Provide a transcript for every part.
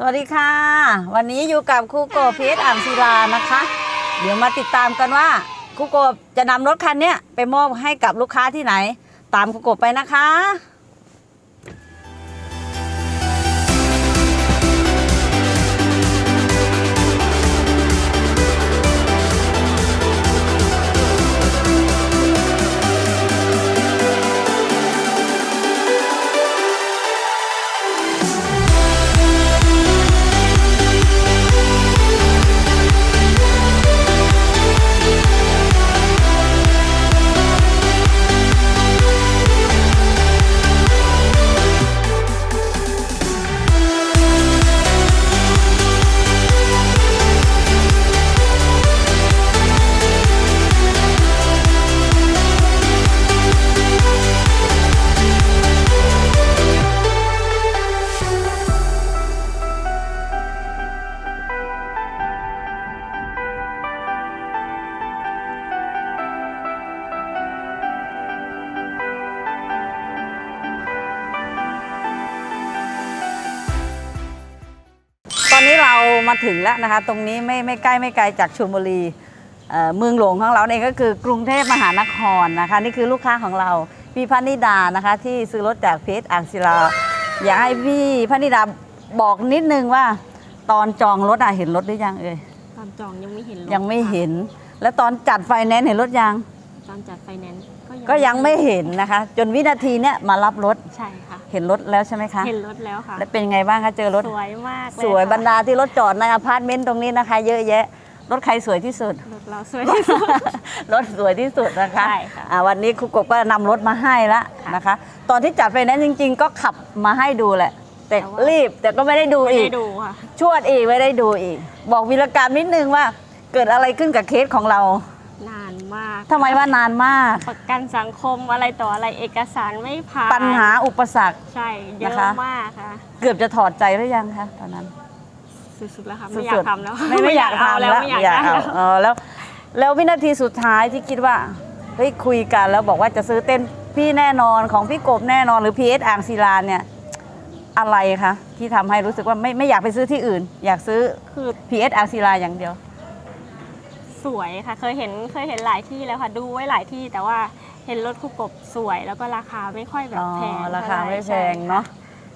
สวัสดีค่ะ วันนี้อยู่กับครูโกเพชรอ่างศิลานะคะ เดี๋ยวมาติดตามกันว่าครูโกจะนำรถคันนี้ไปมอบให้กับลูกค้าที่ไหน ตามครูโกไปนะคะ มาถึงแล้วนะคะ ตรงนี้ไม่ไม่ใกล้ไม่ไกลจากชลบุรีเอ่อเมืองหลวงของเราเองก็คือกรุงเทพมหานครนะคะ นี่คือลูกค้าของเราพี่พนิดานะคะ ที่ซื้อรถจากเพจอ่างศิลาอยากให้พี่พนิดาบอกนิดนึงว่า ตอนจองรถอะเห็นรถหรือยังเอ่ยตอนจองยังไม่เห็นรถยังไม่ค่ะเห็น แล้วตอนจัดไฟแนนซ์เห็นรถยัง ตอนจัดไฟแนนซ์ก็ยังไม่เห็นนะคะ จนวินาทีเนี้ยมารับรถใช่ค่ะ เห็นรถแล้วใช่ไหมคะเห็นรถแล้วค่ะ แล้วเป็นไงบ้างคะเจอรถสวยมากเลยสวยค่ะบรรดาที่รถจอดในอพาร์ตเมนต์ตรงนี้นะคะ เยอะแยะ รถใครสวยที่สุด รถเราสวยที่สุด รถสวยที่สุดนะคะใช่ค่ะอ่าวันนี้ครูกบก็นำรถมาให้ละค่ะนะคะ ตอนที่จัดไฟแนนซ์จริง ๆ ก็ขับมาให้ดูแหละ แต่แต่ว่า รีบแต่ก็ไม่ได้ดูไม่อีได้กดูค่ะ ชวดอีกไม่ได้ดูอีก บอกวีรกรรมนิดนึงว่าเกิดอะไรขึ้นกับเคสของเรานาน มากทำไมว่านานมาก ประกันสังคมอะไรต่ออะไรเอกสารไม่ผ่านปัญหาอุปสรรค ใช่เยอะนะคะ มากค่ะ เกือบจะถอดใจหรือยังคะตอนนั้นสุดๆแล้วค่ะสุไม่อยาดกทำแล้วๆไม่ไม่อยากทำแล้วไม่อยากเอาได้แล้ว เออแล้ว แล้ววินาทีสุดท้ายที่คิดว่าเฮ้ยคุยกันแล้วบอกว่าจะซื้อเต้นพี่แน่นอนของพี่กบแน่นอนหรือพีเอสอ่างศิลาเนี่ยอะไรคะที่ทำให้รู้สึกว่าไม่ไม่อยากไปซื้อที่อื่น อยากซื้อคือ พีเอสอ่างศิลาอย่างเดียว สวยค่ะ เคยเห็นเคยเห็นหลายที่แล้วค่ะ ดูไว้หลายที่แต่ว่าเห็นรถคู่กบสวยแล้วก็ราคาไม่ค่อยแบบอ๋อแพงราคาท่หไม่แพใช่งค่เนาะ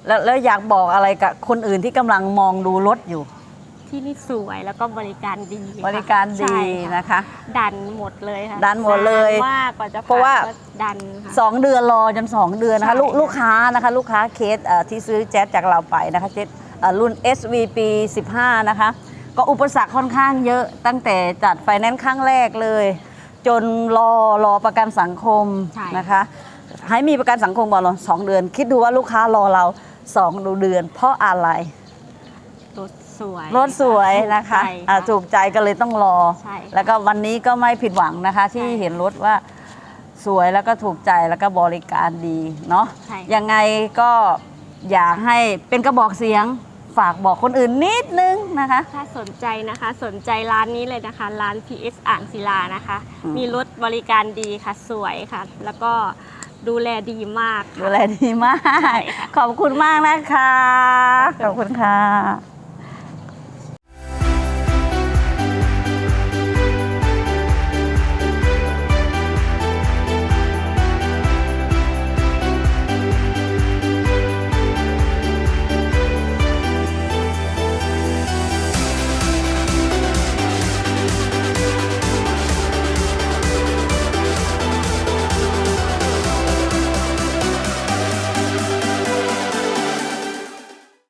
แล้วแล้วอยากบอกอะไรกับคนอื่นที่กำลังมองดูรถอยู่ ที่นี่สวยแล้วก็บริการดีค่ะบริการดีใช่ค่ะนะคะ ดันหมดเลยค่ะ ดันหมดเลยนานมากกว่าจะผ่นเพราะว่าก็ดันค่ะสองเดือนรอจนสองเดือนนะคะใช่ลูกลูกค้านะคะ ลูกค้าเคสเอ่อที่ซื้อแจ๊สจากเราไปนะคะเจ๊เอ่อรุ่น SVP 15 นะคะ ก็อุปสรรคค่อนข้างเยอะ ตั้งแต่จัดไฟแนนซ์ครั้งแรกเลย จนรอรอประกันสังคมใช่ นะคะ ให้มีประกันสังคมก่อนเหรอสองเดือน คิดดูว่าลูกค้ารอเราสองเดือน เพราะอะไร รถสวยรถสวยนะคะถูกใจอ่าถูกใจก็เลยต้องรอ ใช่ค่ะแล้วก็วันนี้ก็ไม่ผิดหวังนะคะ ที่ใช่เห็นรถว่าสวยแล้วก็ถูกใจแล้วก็บริการดีเนาะใช่ค่ะยังไงก็อยากให้เป็นกระบอกเสียง ฝากบอกคนอื่นนิดนึงนะคะ ถ้าสนใจนะคะสนใจร้านนี้เลยนะคะ ร้าน PS อ่างศิลานะคะ อืม มีรถบริการดีค่ะ สวยค่ะ แล้วก็ดูแลดีมากดูค่ะแลดีมากใช่ค่ะขอบคุณมากนะคะ ขอบคุณค่ะ